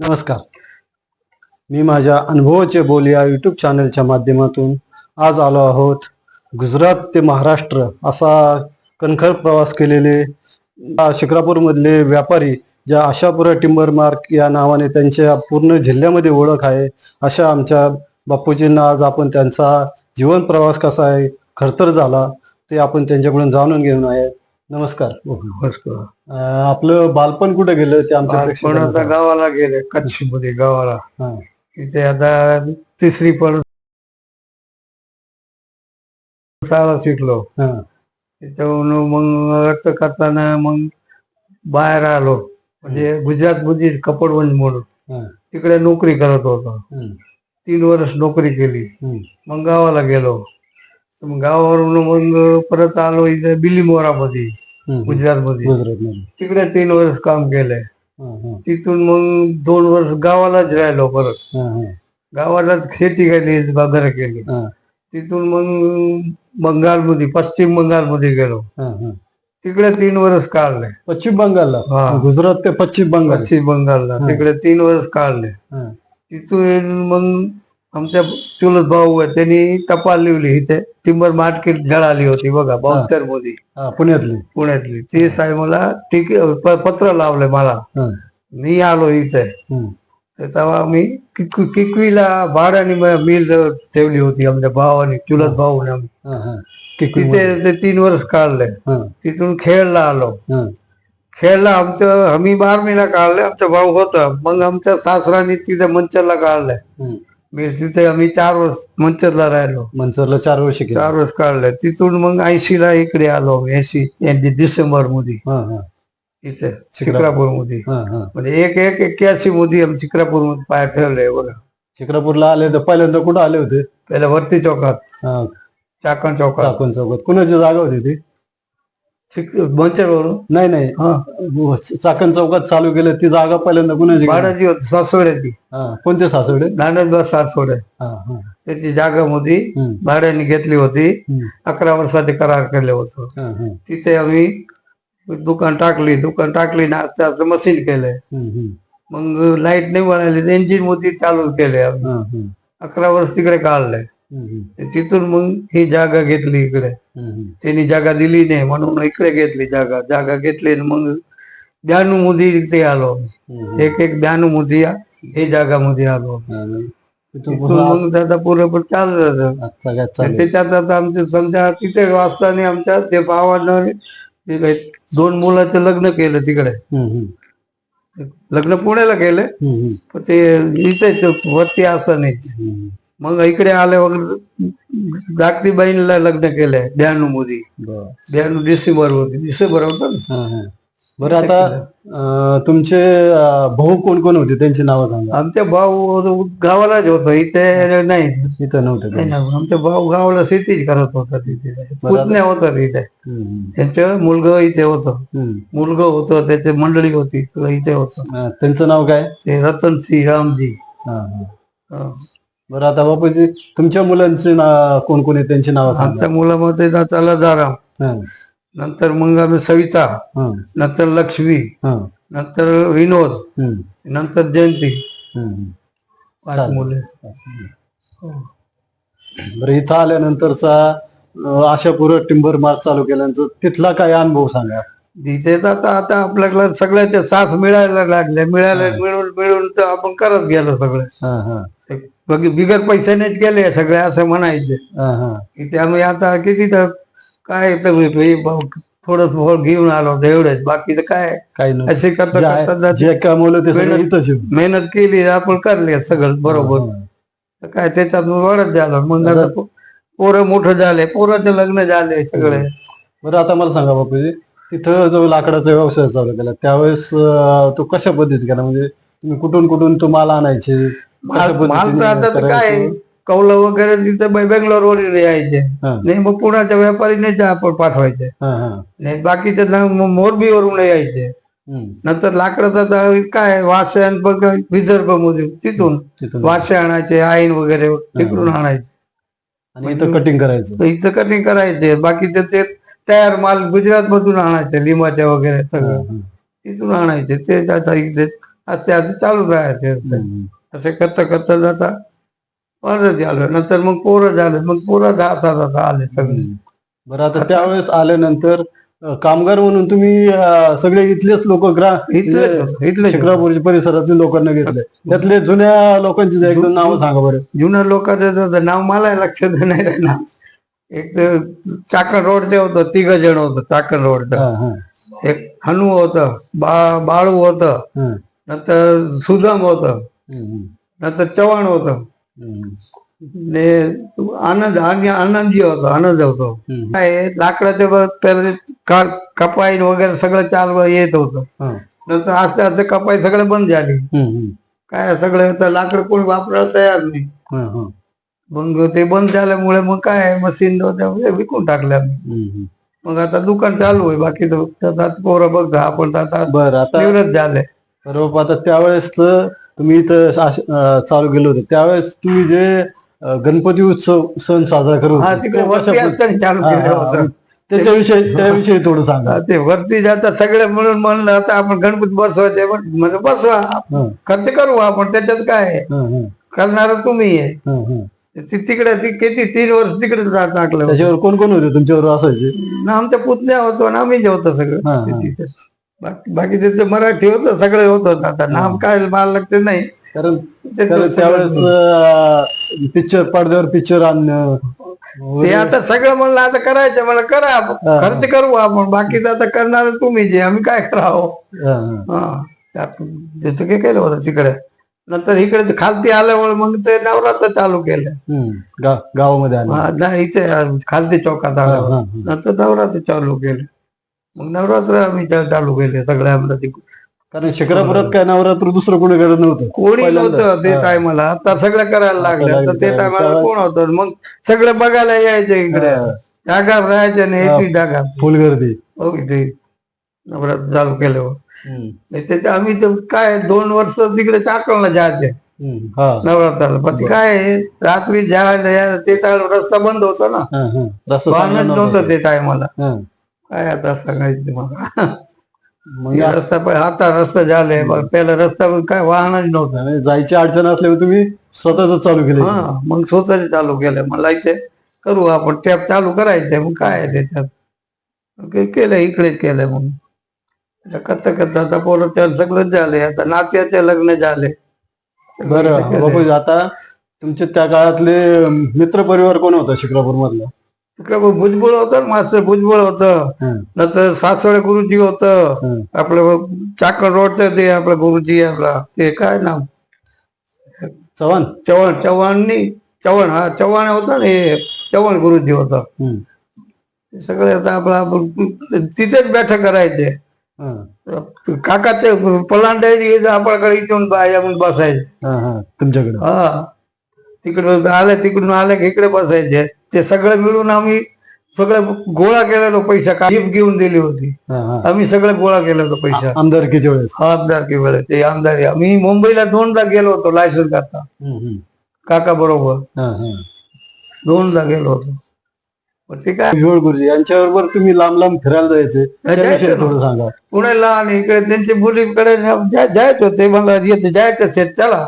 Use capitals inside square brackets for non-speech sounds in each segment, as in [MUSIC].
नमस्कार. मी माझ्या अनुभवाचे बोल या यूट्यूब चॅनलच्या माध्यमातून आज आलो आहोत. गुजरात ते महाराष्ट्र असा कणखर प्रवास केलेले शिक्रापूरमधले व्यापारी ज्या आशापुरा टिंबर मार्क या नावाने त्यांच्या पूर्ण जिल्ह्यामध्ये ओळख आहे अशा आमच्या बापूजींना आज आपण त्यांचा जीवन प्रवास कसा आहे खरतर झाला ते आपण त्यांच्याकडून जाणून घेऊन आहेत नमस्कार नमस्कार अं, आपलं बालपण कुठे गेलं ते आमच्या पण प्रेक्षकांना आता सांगा. गावाला गेले कच्छमध्ये गावाला हा. तिथे आता तिसरी पण शाळा शिकलो हा. त्याच्यावरून मग अर्थ करताना मग बाहेर आलो म्हणजे गुजरात मध्ये कपडवंज म्हणून. तिकडे नोकरी करत होतो हम्म. तीन वर्ष नोकरी केली हम्म. मग गावाला गेलो मग गावावरून मग परत आलो इथे बिलीमोरामध्ये. गुजरात मध्ये गुजरातमध्ये. तिकडे तीन वर्ष काम केलंय. हा, हा, तिथून मग दोन वर्ष गावालाच राहिलो परत. हा, हा, गावालाच शेती केली बाजार केली. हा, तिथून मग बंगालमध्ये पश्चिम बंगालमध्ये गेलो. हा, हा. तिकडे तीन वर्ष काढले. पश्चिम बंगालला? हा. गुजरात ते पश्चिम बंगाल. पश्चिम बंगालला. तिकडे तीन वर्ष काढले. हा, तिथून मग आमच्या चुलत भाऊ आहे त्यांनी टपाल लिवली इथे. टिंबर मार्केट जळाली होती बघा मध्ये हा, पुण्यातली. पुण्यातली. ते साहेब मला प- पत्र लावलंय मला. हा, मी आलो इथे. हम्म, तर तेव्हा मी किक- किकवीला भाड्याने म- मिल ठेवली होती आमच्या भावाने चुलत भाऊने आम्ही. हा, हा. किती तिथे ते तीन वर्ष काढले. हा, तिथून खेळला आलो. हा, खेळला आमचं आम्ही बारमीला काढले आमचा भाऊ होता. मग आमच्या सासराने तिथे मंचरला काढलंय हम्म. मी तिथे आम्ही चार वर्ष मंचरला राहिलो. मनसरला चार वर्ष केली. चार वर्ष काढले. तिथून मग ऐंशी ला इकडे आलो. ऐंशी डिसेंबरमध्ये हा, हा, इथे शिक्रापूरमध्ये हा, हा. म्हणजे एक एक एक्क्याऐंशी मध्ये आम्ही शिक्रापूरमध्ये पाय ठेवले बघा शिक्रापूरला आले तर पहिल्यांदा कुठं आले होते? पहिल्या वरती चौकात. हा, चाकण चौकात. चाकण चौकात. कुणाची जागा होती ती? मंचरवरून नाही नाही. हा. चाकण चौकात चालू केलं ती जागा पहिल्यांदा कुणाची भाड्याची होती सासवड्याची कोणते सासवडे? नांदगाव सासवडे त्याची जागा हम्म, भाड्याने घेतली होती. अकरा वर्षाचे करार केले होतो. तिथे आम्ही दुकान टाकली. दुकान टाकली ना आस्ते मशीन केलंय. मग लाइट नाही मिळाली इंजिनमध्ये चालू केले अकरा वर्ष तिकडे काढले हम्म, तिथून मग ही जागा घेतली इकडे. त्यांनी जागा दिली नाही म्हणून इकडे घेतली जागा. जागा घेतली मग मध्ये इथे आलो. एक एक या- हे जागा मध्ये आलो मग त्याचा पुरेपूर चालू जातं आज सगळ्यात आणि चालू आहे. त्याच्यात आता आमचे समजा तिथे वाचताना आमच्या ते भावानं दोन मुलाचं लग्न केलं तिकडे. लग्न पुण्याला केलं. पण ते इथे वरती असं नाही. हम्म. मग इकडे आले वगैरे धाकटी बहिणीला लग्न केलंय ब्याण्णवमध्ये बरं. ब्याण्णव डिसेंबरमध्ये डिसेंबर होतं ना. बरं आता तुमचे भाऊ कोण कोण होते? त्यांची नावं सांगा. आमच्या भाऊ गावालाच होतो इथे नाही. इथं नव्हते आमच्या भाऊ गावाला शेतीच करत होता तिथे. पुतण्या होता हम्म, त्यांचं मुलगा इथे होतं. मुलगा होतं त्याची मंडळी होती इथे होतं. त्यांचं नाव काय? ते रतन सिंह रामजी. बरं आता बापूजी तुमच्या मुलांचे ना कोण कोण आहे? त्यांची नावं सांगा. आमच्या मुलामध्ये नाचाला दाराम हा, नंतर मग आम्ही सविता. हा, नंतर लक्ष्मी. हा. नंतर विनोद. नंतर जयंती. पाच. मुले. बरं इथं आल्यानंतरचा आशापुरं टिंबर मार्क चालू केल्यानंतर तिथला काय अनुभव सांगा? तिथे तर आता आता आपल्याकडे सगळ्याच्या साथ मिळायला लागल्या मिळायला मिळून मिळून तर आपण करत गेलो सगळं. हा हा. बघ- बिगर पैशानेच गेले सगळे असं म्हणायचे. हा हा. की आम्ही आता किती तर काय तर हे ब- थोडं थोडं घेऊन आलो एवढंच. बाकी तर काय? नाही असे करता मेहनत- केली आपण करले सगळं बरोबर. तर काय त्याच्यात वाढत झालं. मग पोरं मोठं झाले. पोराचे लग्न झाले सगळे. बरं आता मला सांगा बापूजी. तिथं जो लाकडाचा व्यवसाय चालू केला त्यावेळेस तो कशा पद्धतीत केला? म्हणजे तुम्ही कुठून कुठून तो माल आणायचे कशा माल माल तर आता काय करायचं? कौलं वगैरे तिथं बेंगलोर वरून यायचे. हा, नाही मग पुण्याच्या व्यापारीने आपण पाठवायचे. हा, हा. नाही बाकीचे ना मग मोरबीवरून यायचे. हम्म, नंतर लाकडाचा तर काय वाशन बघ विदर्भ मधून तिथून तिथून. वासे आणायचे आईन वगैरे तिकडून आणायचे. आणि इथं कटिंग करायचं. तर इथं कटिंग करायचे. बाकीचे ते तयार माल गुजरात मधून आणायचे लिंबाच्या वगैरे सगळं. तिथून आणायचे ते आता इथे असते असं चालू राहायचे. असे करता करता जाता. वर्ष झालं नंतर मग पोरं झाले मग पोरं जाता जाता आले सगळे. बरं आता त्यावेळेस आल्यानंतर कामगार म्हणून तुम्ही सगळे इथलेच लोक ग्रा इथले इथले शिक्रापूरच्या परिसरातील लोकांना घेतले. त्यातले जुन्या लोकांची एकदम नावं सांगा बरं. जुन्या लोकांचं नाव मला लक्षात नाही राहिलं एक चाकण रोडचे होतं तिघ जण होतं चाकण रोडचं. एक हनू होतं बा बाळू होतं. नंतर सुदाम होतं नंतर चव्हाण होतं. आनंद आणि आनंदी होतो आनंद होतो. काय लाकडाच्या कपाई वगैरे सगळं चालू येत होतं. नंतर आस्ते आस्ते कपाई सगळं बंद झाली. काय सगळं लाकड कोणी वापरायला तयार नाही. मग ते बंद झाल्यामुळे मग काय मशीन विकून टाकल्या. मग आता दुकान चालू आहे बाकी पोरं बघता आपण आता बरं आता आता त्यावेळेस तुम्ही इथं चालू केलं होतं. त्यावेळेस तुम्ही जे गणपती उत्सव सण साजरा हा. त्याच्याविषयी त्याविषयी थोडं सांगा. ते वरती जाता सगळे मिळून म्हणलं आता आपण गणपती बसवायचे पण म्हणजे बसवा. खर्च करू आपण त्याच्यात काय करणार तुम्ही आहे. ती- तिकडे ती किती तीन वर्ष तिकडे टाकलं. त्याच्यावर कोण कोण होते तुमच्यावर असायचे? ना आमच्या पुतण्या होतो ना आम्ही होतो हा, सगळं. तिथे. बाकी बाकी त्याचं मराठी होतं सगळे होतं आता नाम काय मला लागते नाही. कारण त्यावेळेस पिक्चर पडद्यावर पिक्चर आणणं ते आता सगळं म्हणलं आता करायचं मला करा. खर्च करू आपण. बाकीचं आता करणार तुम्ही जे. आम्ही काय करावं? त्यात त्याचं काय केलं होतं तिकडे? नंतर इकडे खालती आल्यामुळे मग ते नवरात्र चालू केलं. गा- गावामध्ये आलं हा, नाही इथे खालती चौकात हा, आल्यावर हा, हा. नंतर नवरात्र चालू केले मग नवरात्र आम्ही चालू केले सगळ्या कारण शिखरापुरात काय नवरात्र दुसरं कोणी करत नव्हतं कोणी. नव्हतं ते हा. टायमाला आता सगळं करायला लागले तर ते. टायमाला कोण होतं मग सगळं बघायला यायचे इकडे हा. जागा राहायचे नाही हा. एसी नवरात्र चालू केल्यावर. हम्म. त्याच्यात आम्ही तर काय दोन वर्ष तिकडे चाकणला जायचे. हा. नवरात्राला. पण काय आहे, रात्री जायला ते चालू रस्ता बंद होता ना. हा, हा. वाहनच नव्हता. ते टायमाला. हा. काय आता सांगायचं मला. मग या- रस्ता पण आता रस्ता झाले पहिला रस्ता पण काय वाहनच नव्हतं. जायची अडचण असल्यावर तुम्ही स्वतःच चालू केले. हा मग स्वतःच चालू केलं. मला इथे करू आपण. टॅप चालू करायचे. मग काय आहे त्याच्यात? केलं इकडेच केलं मग. करता करता आता पोरं सगळंच झाले आता नात्याचे लग्न झाले. बरं. बापू आता तुमचे त्या काळातले मित्र परिवार कोण होता शिक्रापूर मधला तिकडे भुजबळ होतं मास्तर भुजबळ होतं नंतर सासवडे गुरुजी होतं. आपलं चाकण रोडचं ते आपलं गुरुजी आपला ते काय नाव? चव्हाण? चव्हाण चव्हाणनी चव्हाण हा चव्हाण होता ना हे चव्हाण गुरुजी होता. सगळे आता आपला तिथेच बैठक करायचे. काकाचे पलांडे आपल्याकडे इथून बाया म्हणून बसायचे. हं, हं. तुमच्याकडे? हा. तिकडून आले तिकडून आले की इकडे बसायचे. ते सगळं मिळून आम्ही सगळं गोळा केलेलो पैसा. काही घेऊन दिली होती. हं, हं. आम्ही सगळं गोळा केलेलो पैसा. आमदारकीच्या वेळेस? आमदारकी वेळे ते आमदारी आम्ही मुंबईला दोनदा गेलो होतो लायसन्स करता. हं, हं. काका बरोबर. हं, हं. दोनदा गेलो होतो. ते काय? भीमळ गुरुजी यांच्याबरोबर तुम्ही लांब लांब फिरायला जायचे. त्याविषयी. थोडं सांगा. पुण्याला आणि इकडे त्यांच्या मुलीकडे जायचं ते मला येते जायचं शेत चला.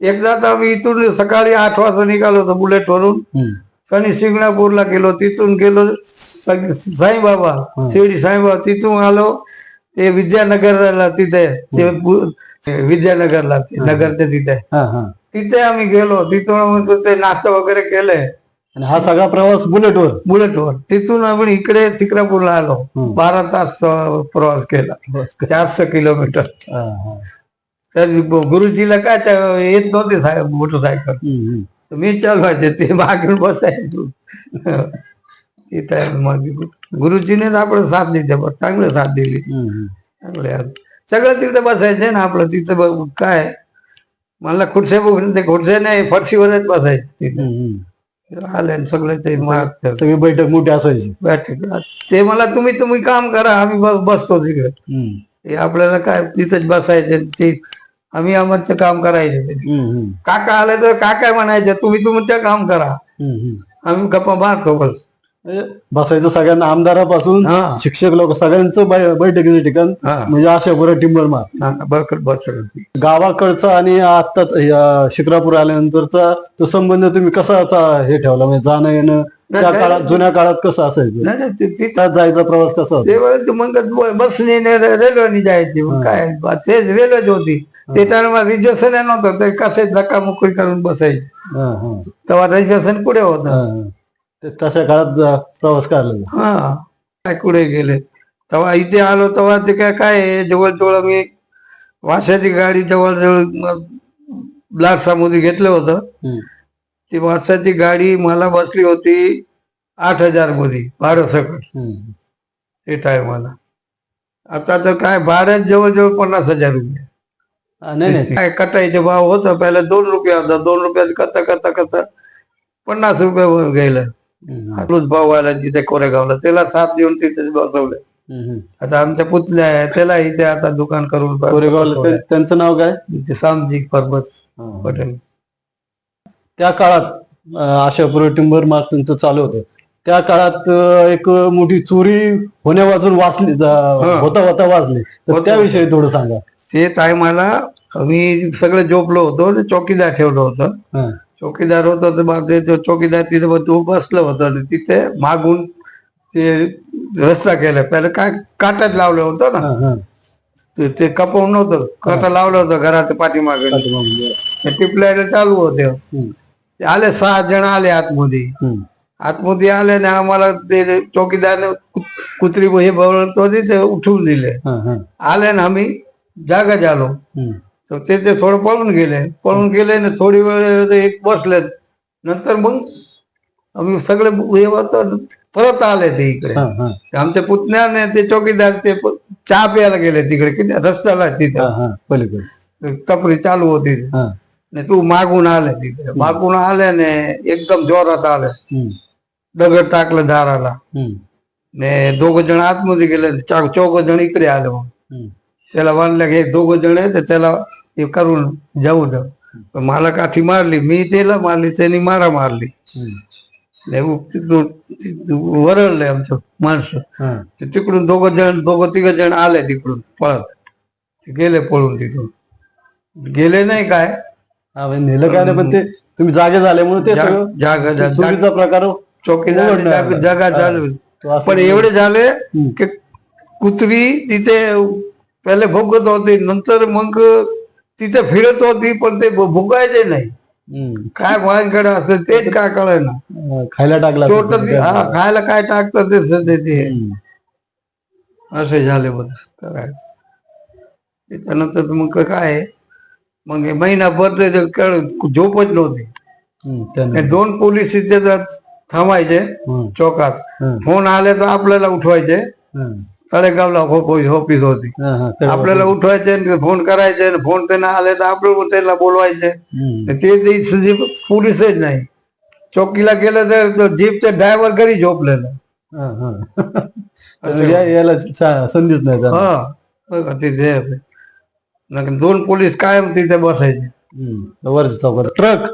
एकदा तर आम्ही इथून सकाळी आठ वाजता निघालो होतो बुलेट वरून. हं. शनी शिंगणापूरला गेलो. तिथून गेलो. साईबाबा. शिर्डी साईबाबा तिथून आलो. ते विद्यानगरला तिथे विद्यानगरला नगरच्या तिथे. तिथे आम्ही गेलो. तिथून ते नाश्ता वगैरे केले. आणि हा सगळा प्रवास बुलेटवर. बुलेटवर. तिथून आपण इकडे तिकरापूरला आलो. बारा तास प्रवास केला. चारशे किलोमीटर. तर गुरुजीला काय येत नव्हते साहेब मोटरसायकल. मी चालवायचे ते मागून बसायचो. तिथे मग गुरुजीने आपण साथ दिली चांगलं साथ दिली. चांगले. सगळं तिथे बसायचे ना आपलं तिथं काय? मला खुर्च्या बघून ते खुर्च्या नाही फरशीवरच बसायचे. तिथे. आले आणि सगळे ते सगळी बैठक मोठी असायची. बैठक. ते मला तुम्ही तुम्ही काम करा आम्ही बस- बसतो तिकडे. हं, ते आपल्याला काय तिथंच बसायचे ते आम्ही आमचं काम करायचे. काका आले तर काका म्हणायचे तुम्ही तुमचं काम करा. आम्ही गप्पा मारतो बस. बसायचं सगळ्यांना आमदारापासून हा. शिक्षक लोक सगळ्यांचं बै- बैठकीचं ठिकाण हा. म्हणजे अशा बरं टिंबर मार. बरं गावाकडचा आणि आत्ताच या शिक्रापूर आल्यानंतरचा तो संबंध तुम्ही कसा चा- हे ठेवला? म्हणजे जाणं येणं त्या नाही, काळात जुन्या काळात कसं असायचं? नाही नाही, ते- ते- त्यात जायचा प्रवास कसा होता? ते वेळेस मग बसने रेल्वेने जायची. मग काय? बस ते रेल्वेच होती. ते तर मग रिजर्वेशन नव्हतं. ते कसे धक्कामुक्की करून बसायचे. हा, हा, तेव्हा रिजर्वेशन कुठे होतं? हा. ते तशा काळात प्रवास करायला हा काय कुठे गेले? तेव्हा इथे आलो तेव्हा ते काय काय आहे, जवळजवळ मी वाशाची गाडी जवळजवळ लाटसामध्ये घेतलं होतं. ती वासाची गाडी मला बसली होती आठ हजारमध्ये भाडं सकट. ते टायमाला आता तर काय भाड्यात जवळजवळ पन्नास हजार रुपये. नाही नाही. काय कटाईचे भाव होता पहिला दोन रुपये होता दोन रुपयात करता करता करता पन्नास रुपये गेलं. आपलंच भाऊ आला तिथे कोरेगावला त्याला साथ देऊन तिथे बसवलं. आता आमच्या पुतल्या आहे त्याला इथे आता दुकान करून कोरेगावला त्यांचं नाव काय? ते सामजी पर्वत. पटेल. त्या काळात अं, आशापूर्वी टिंबर मार्ग तुमचं चालू होतं. त्या काळात एक मोठी चोरी होण्या वाजून वाचली होता होता वाचली तर. त्याविषयी थोडं सांगा. ते टायमाला मी सगळं झोपलो होतो चौकीदार ठेवलं होतं. चौकीदार होतं तर मग ते चौकीदार तिथे तो बसलं होतं तिथे मागून ते रस्ता केला. पहिलं काय काटात लावलं होतं ना. ते- ते कपवून नव्हतं. काटा लावलं होतं घराच्या पाठीमागे. टिपलायला चालू होते. ते आले सहा जण आले आतमध्ये. आतमध्ये आले ना आम्हाला ते चौकीदारने कु- कुत्री हे होती ते उठवून दिले. आले ना आम्ही जागा झालो. तर ते ते थोडं पळून गेले पळून गेले ना थोडी वेळ ते एक बसले नंतर मग आम्ही सगळे हे होतं, परत आले ते इकडे हा, हा. आमच्या पुतण्याने ते चौकीदार ते प- चहा प्यायला गेले तिकडे किती रस्त्याला हा, तिथे हा. पलीकडे टपरी चालू होती हा. आणि तू मागून आले तिथे मागून आल्याने एकदम जोरात आलं हम्म, दगड टाकलं दाराला हम्म, ने दोघ जण आतमध्ये गेले चौघ जण इकडे आले मग हम्म. त्याला म्हणलं की दोघ जण आहे तर त्याला हे करून जाऊ द्या पण मला काठी मारली मी त्याला मारली त्यांनी मारा मारली. वरळले आमचं माणसं. हा. ते तिकडून दोघ जण दोघ तिघ जण आले तिकडून पळत. गेले पळून तिथून. गेले नाही काय. हा, म्हणजे नेलं काय नाही पण ते तुम्ही जागे झाल्यामुळे ते सगळं जागा प्रकार आहे. जागा- असं- पण एवढे झाले की कुत्री तिथे पहिले भुगत होती नंतर मग तिथे फिरत होती पण ते भु- भुकायचे नाही. काय माझ्याकडे असतं तेच काय कळे ना अं, खायला टाकला हा खायला काय टाकतात ते. असे झाले बघ काय त्याच्यानंतर मग काय आहे, मग महिनाभर ते झोपच नव्हती. दोन पोलीस तिथे थांबायचे चौकात फोन आले तर आपल्याला उठवायचे. तळेगावला ऑफिस ऑफिस होती. आपल्याला उठवायचे फोन करायचे फोन त्यांना आले तर आपण त्यांना बोलवायचे. ते ते जे पोलीसच नाही. चौकीला गेलं तर जीपचं ड्रायव्हर घरी झोपलेलं. [LAUGHS] याला संधीच नाही. हा. तिथे दोन पोलीस कायम तिथे बसायचे. चौकात ट्रक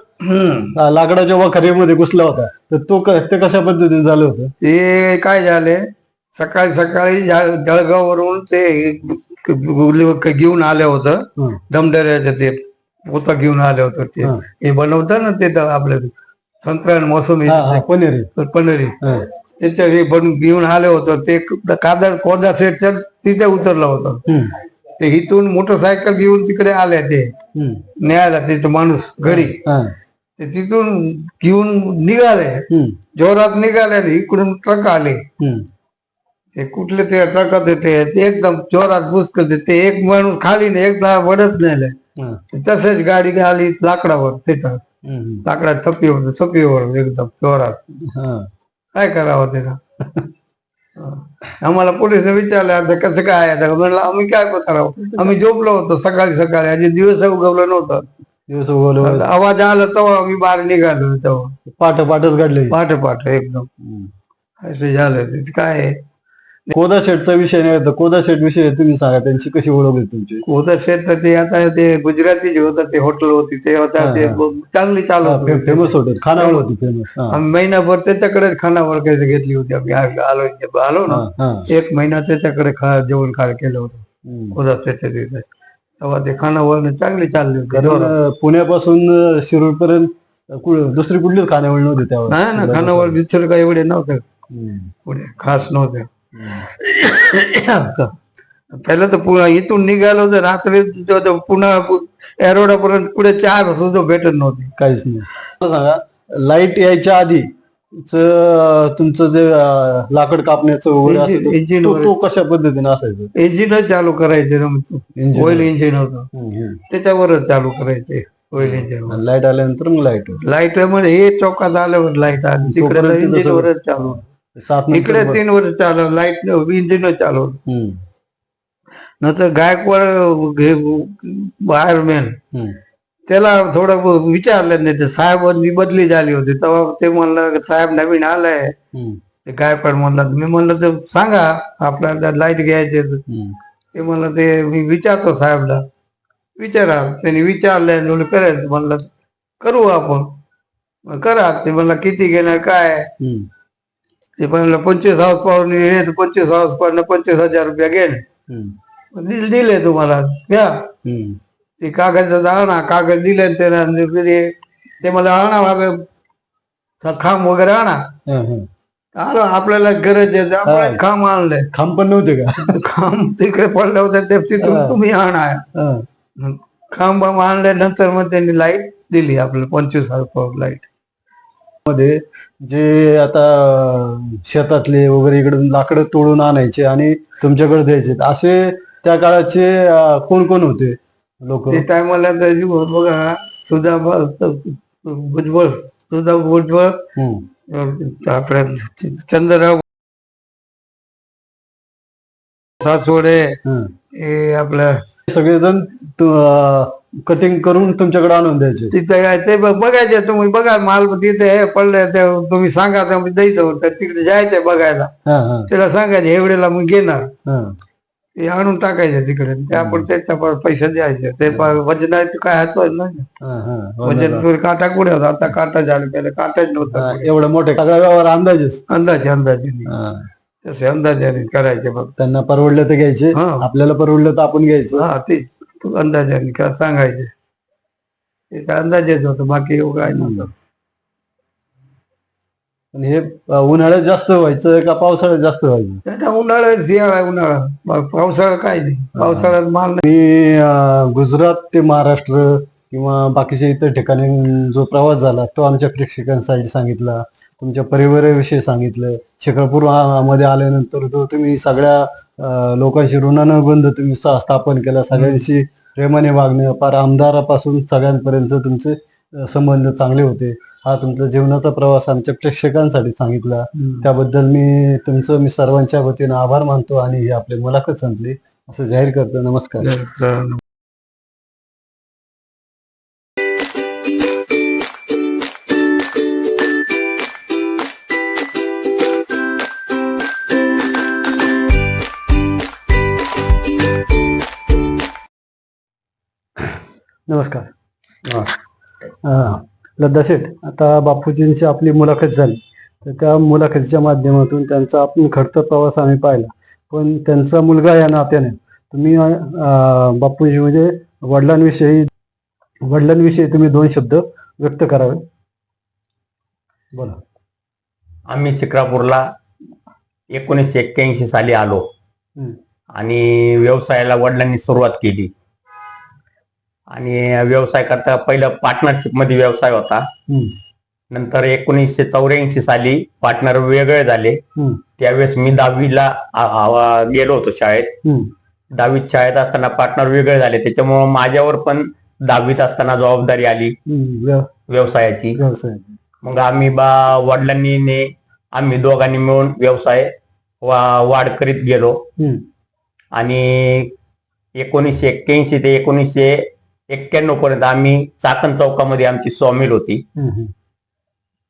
लाकडाच्या वखारीमध्ये घुसला होता. तर तो ते कशा पद्धतीने झालं होतं? ते काय झाले? सकाळी सकाळी जळगाववरून ते घेऊन आलं होतं. दमदऱ्याचं ते पोतं घेऊन आले होतं ते. हं. बनवतात ना ते आपलं संत्रा हा, पनेरी. पनेरी. त्याच्या हे बनून घेऊन आले होतं. ते क- कादा कोदा सेटच्या तिथे उतरलं होतं. ते इथून मोटरसायकल घेऊन तिकडे आले ते. न्यायला तिथे माणूस घरी. ते तिथून घेऊन निघाले. जोरात निघाले इकडून ट्रक आले. ते कुठले ते ट्रकात येते एकदम जोरात बुसकल ते एक माणूस खाली नाही एकदा वडत नेले हा, तसेच गाडी आली लाकडावर तिथं. हम्म, लाकडात थप्पीवर थप्पीवर एकदम जोरात. हा. काय करावं त्याला आम्हाला पोलिसने विचारलं आता कसं काय? आता म्हणलं आम्ही काय करावं? आम्ही झोपलो होतो सकाळी सकाळी. आणि दिवस उगवलं नव्हतं. दिवस उगवलं आवाज आला तेव्हा आम्ही बाहेर निघालो तेव्हा पाठ पाठच घडले. पाठ पाठ एकदम. असे झालं. काय? कोदा शेटचा विषय नाही कोदा शेट विषय तुम्ही सांगा त्यांची कशी ओळख होती तुमची? शेत तर ते आता ते गुजराती जे होतं ते हॉटेल होती ते आता ते. चांगली चालू. फेमस हॉटेल खानावळ होती फेमस आम्ही महिनाभर त्याच्याकडे खानावर काही घेतली होती आम्ही आलो आलो ना. एक महिना त्याच्याकडे खा जेवण खा केलं होतं. त्याच्या तिथे. तेव्हा ते खानावर चांगली चालली पुण्यापासून शिरूर पर्यंत दुसरी कुठलीच खानावळ नव्हती त्यावर ना खानावर दुसरं काही एवढे नव्हतं. पुढे खास नव्हते. पहिलं तर पुन्हा इथून निघालो तर रात्री पुन्हा एरोडापर्यंत पुढे चार सुद्धा भेटत नव्हते काहीच नाही. सांगा लाइट यायच्या आधी तुमचं जे लाकड कापण्याचं असं तो- कशा पद्धतीने असायचं? इंजिनच चालू करायचे ना. ऑइल इंजिन होतं. त्याच्यावरच चालू करायचे ऑइल इंजिन लाइट आल्यानंतर मग लाइट लाइटमध्ये हे चौकात आल्यावर लाइट आली. तिकडे तोपर्यंत इंजिन तसं- वरच चालू सात इकडे तीन वर्ष चालू लाइट इंजिन चालू हम्म, नंतर गायकवाड वायरमॅन हम्म. त्याला थोडं विचारलं नाही ते साहेबांनी बदली झाली होती. तेव्हा ते म्हणलं साहेब नवीन आलाय. ते गायकवाड म्हणलं मी म्हणलं तर सांगा आपल्याला लाइट घ्यायचे. ते म्हणलं ते मी विचारतो साहेबला. विचारा त्यांनी विचारलं करायचं म्हणलं करू आपण. करा. ते म्हणलं किती घेणार काय. ते म्हणलं पंचवीस हाऊस पॉवर हे तर पंचवीस हाऊस पॉवर पंचवीस हजार रुपये हम्म. दिल- दिले तुम्हाला घ्या. ते कागद आणा कागद दिले त्याला ते मला आणा बाबा खांब वगैरे आणा. आलो आपल्याला गरज आहे खांब आणलंय खांब पण नव्हते का खांब तिकडे पडलं होतं ते तिथून. तुम्ही आणा. खांब आणल्यानंतर मग त्यांनी लाइट दिली आपल्याला पंचवीस हजार लाइट मध्ये जे आता शेतातले वगैरे इकडून लाकडं तोडून आणायचे आणि तुमच्याकडे द्यायचे. असे त्या काळाचे कोण कोण होते लोक? ते टायमाला बघा सुधा भुजबळ सुधा भुजबळ आपल्या चंद्रराव सासवडे हे आपलं सगळेजण कटिंग करून तुमच्याकडे आणून द्यायचे. तिथं काय ते ब- बघायचे तुम्ही बघा माल तिथे हे पडले ते तुम्ही सांगा तर मी द्यायचं तर तिकडे जायचंय बघायला. हा, हा, त्याला सांगायचे एवढेला मग घेणार. हा. ते आणून टाकायचे तिकडे. ते आपण त्याच्या पैसे द्यायचे. ते प- वजन आहे ते काय हातच नाही. हा, हा. वजन पुढे काटा कुठे होता? आता काटा झाला पहिले काटाच हा, नव्हता एवढं मोठे सगळा व्यवहार अंदाजेच. अंदाजे अंदाजे. हा. तसे अंदाजाने करायचे बघ. त्यांना परवडलं तर घ्यायचे. हा. आपल्याला परवडलं तर आपण घ्यायचं. हा ते. अंदाजाने का सांगायचे? ते काय अंदाजेच होतं बाकी एवढं काय नव्हतं. पण हे अं, उन्हाळ्यात जास्त व्हायचं का पावसाळ्यात जास्त व्हायचं? उन्हाळ्यात शियाळा उन्हाळा. बा- पावसाळा काय नाही. पावसाळ्यात माल नाही. मी अं, गुजरात ते महाराष्ट्र किंवा बाकीच्या इतर ठिकाणी जो प्रवास झाला तो आमच्या प्रेक्षकांसाठी सांगितला तुमच्या परिवाराविषयी सांगितलं. शिक्रापूर आ- मध्ये आल्यानंतर जो तुम्ही सगळ्या लोकांशी ऋणानुबंध तुम्ही स्थापन केला सगळ्यांशी प्रेमाने वागणं पार आमदारापासून सगळ्यांपर्यंत तुमचे संबंध चांगले होते. हा तुमचा जीवनाचा प्रवास आमच्या प्रेक्षकांसाठी सांगितला. त्याबद्दल मी तुमचं मी सर्वांच्या वतीनं आभार मानतो आणि ही आपली मुलाखत संपली. असं जाहीर करतो. नमस्कार. नमस्कार. लद्दा शेठ आता बापूजींची आपली मुलाखत झाली. तर त्या मुलाखतीच्या माध्यमातून त्यांचा आपण खडतर प्रवास आम्ही पाहिला. पण त्यांचा मुलगा या नात्याने तुम्ही बापूजी म्हणजे वडिलांविषयी वडिलांविषयी तुम्ही दोन शब्द व्यक्त करावे. बोला. आम्ही शिक्रापूरला एकोणीसशे एक्क्याऐंशी साली आलो. आणि व्यवसायाला वडिलांनी सुरुवात केली. आणि व्यवसाय करता पहिलं पार्टनरशिपमध्ये व्यवसाय होता. नंतर एकोणीसशे चौऱ्याऐंशी साली पार्टनर वेगळे झाले. त्यावेळेस मी दहावीला गेलो होतो शाळेत. दहावीत शाळेत असताना पार्टनर वेगळे झाले. त्याच्यामुळे माझ्यावर पण दहावीत असताना जबाबदारी आली. व्यवसायाची. व्यवसाय मग आम्ही बा वडिलांनी ने आम्ही दोघांनी मिळून व्यवसाय वाढ करीत गेलो. आणि एकोणीसशे एक्क्याऐंशी ते एकोणीसशे एक्क्याण्णव पर्यंत आम्ही चाकण चौकामध्ये आमची सॉमिल होती.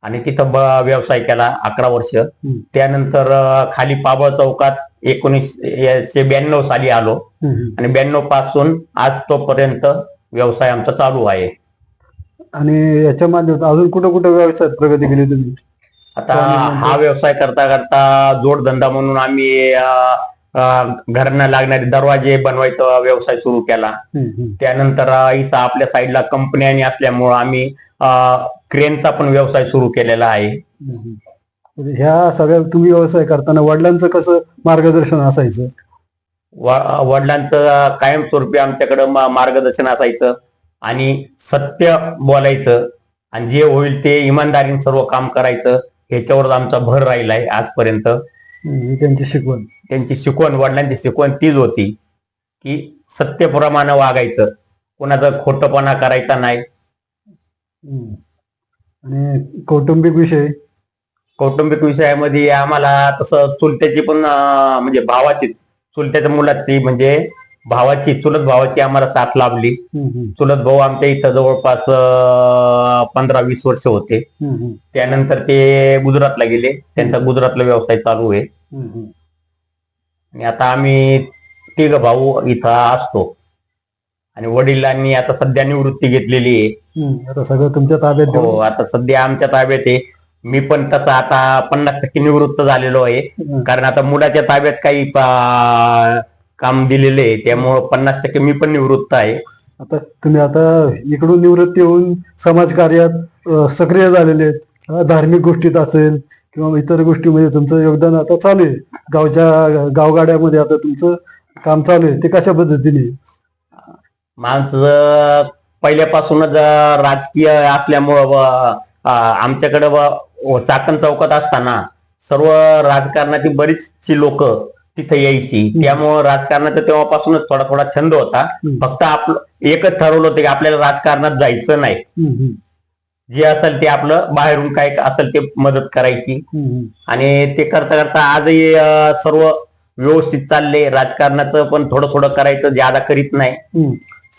आणि तिथं व्यवसाय केला अकरा वर्ष. त्यानंतर खाली पाबळ चौकात एकोणीसशे ब्याण्णव साली आलो. आणि ब्याण्णवपासून आज तोपर्यंत व्यवसाय आमचा चालू आहे. आणि याच्या माध्यमातून अजून कुठं कुठं व्यवसायात प्रगती केली तुम्ही? आता हा व्यवसाय करता करता जोडधंदा म्हणून आम्ही घरांना लागणारे दरवाजे बनवायचा व्यवसाय सुरू केला. त्यानंतर इथं आपल्या साईडला कंपनी आणि असल्यामुळं आम्ही क्रेनचा पण व्यवसाय सुरू केलेला आहे. म्हणजे ह्या सगळ्या तुम्ही व्यवसाय करताना वडिलांचं कसं मार्गदर्शन असायचं वडिलांचं कायमस्वरूपी आमच्याकडं मार्गदर्शन असायचं आणि सत्य बोलायचं आणि जे होईल ते इमानदारीने सर्व काम करायचं ह्याच्यावर आमचा भर राहिलाय आजपर्यंत त्यांची शिकवण. त्यांची शिकवण वडिलांची शिकवण तीच होती की सत्यप्रमाणे वागायचं. कोणाचा खोटपणा करायचा नाही. हम्म. आणि कौटुंबिक विषय? कौटुंबिक विषयामध्ये आम्हाला तसं चुलत्याची पण अं, म्हणजे भावाची चुलत्याच्या मुलाची म्हणजे भावाची चुलत भावाची आम्हाला साथ लाभली. चुलत भाऊ आमच्या इथं जवळपास पंधरा वीस वर्ष होते. त्यानंतर ते गुजरातला गेले. त्यांचा गुजरातला व्यवसाय चालू आहे. आणि आता आम्ही तिघ भाऊ इथं असतो. आणि वडिलांनी आता सध्या निवृत्ती घेतलेली आहे. आता सगळं तुमच्या ताब्यात हो आता सध्या आमच्या ताब्यात आहे. मी पण तसं आता पन्नास टक्के निवृत्त झालेलो आहे. कारण आता मुलाच्या ताब्यात काही काम दिलेले आहे त्यामुळं पन्नास टक्के मी पण निवृत्त आहे. आता तुम्ही आता इकडून निवृत्ती होऊन समाजकार्यात अ, सक्रिय झालेले आहेत. अ, धार्मिक गोष्टीत असेल किंवा इतर गोष्टीमध्ये तुमचं योगदान आता चालू आहे. गावच्या गावगाड्यामध्ये आता तुमचं काम चालू आहे. ते कशा पद्धतीने? माणसं पहिल्यापासूनच अं, राजकीय असल्यामुळं व- अं, आमच्याकडे व- चाकण चौकात असताना सर्व राजकारणाची बरीचशी लोक तिथे यायची. त्यामुळं राजकारणाचा तेव्हापासूनच थोडा थोडा छंद होता. फक्त आपलं एकच ठरवलं होतं की आपल्याला राजकारणात जायचं नाही. जे असेल ते आपलं बाहेरून काय असेल ते मदत करायची. आणि ते करता करता आजही सर्व व्यवस्थित चालले. राजकारणाचं पण थोडं थोडं करायचं ज्यादा करीत नाही.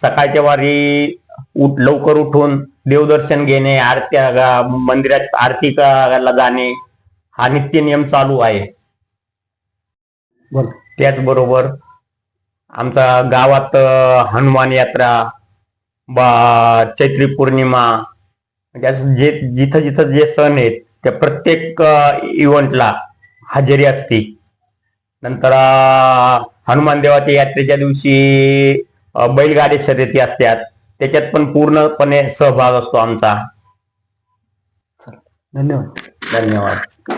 सकाळच्या वारी उठ लवकर उठून देवदर्शन घेणे आरत्या मंदिरात आरती जाणे. हा नित्य नियम चालू आहे. बरं. त्याचबरोबर आमच्या गावात हनुमान यात्रा बा चैत्री पौर्णिमा म्हणजे जे जिथं जिथं जे सण आहेत त्या प्रत्येक इव्हेंटला हजेरी असते. नंतर हनुमान देवाच्या यात्रेच्या दिवशी बैलगाडी शर्यती असतात. त्याच्यात पण पूर्णपणे सहभाग असतो आमचा. धन्यवाद. धन्यवाद.